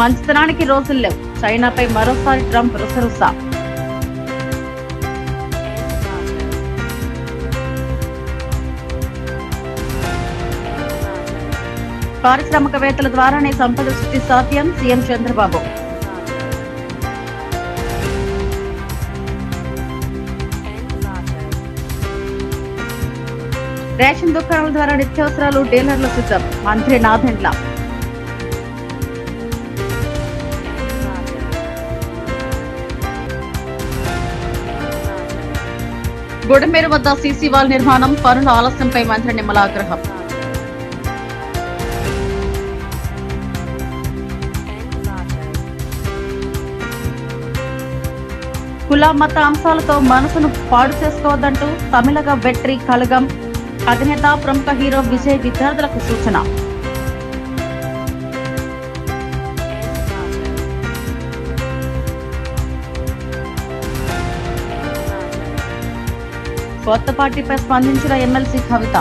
మంచితనానికి రోజులు లేవు. చైనాపై మరోసారి ట్రంప్ రుసరుసా. పారిశ్రామికవేత్తల ద్వారానే సంపద సృష్టి సాధ్యం సీఎం చంద్రబాబు. రేషన్ దుకాణాల ద్వారా నిత్యావసరాలు డీలర్ల సిద్ధం. మంత్రి నాథెంట్ల గుడమేరు వద్ద సీసీ వాల్ నిర్మాణం పనుల ఆలస్యంపై మంత్రి నిమ్మల ఆగ్రహం. కుల మత అంశాలతో మనసును పాడు చేసుకోవద్దంటూ తమిళగ వెట్రి కలగం. అధినేత ప్రముఖ హీరో విజయ్ విద్యార్థులకు సూచన. కొత్త పార్టీపై స్పందించిన ఎమ్మెల్సీ కవిత.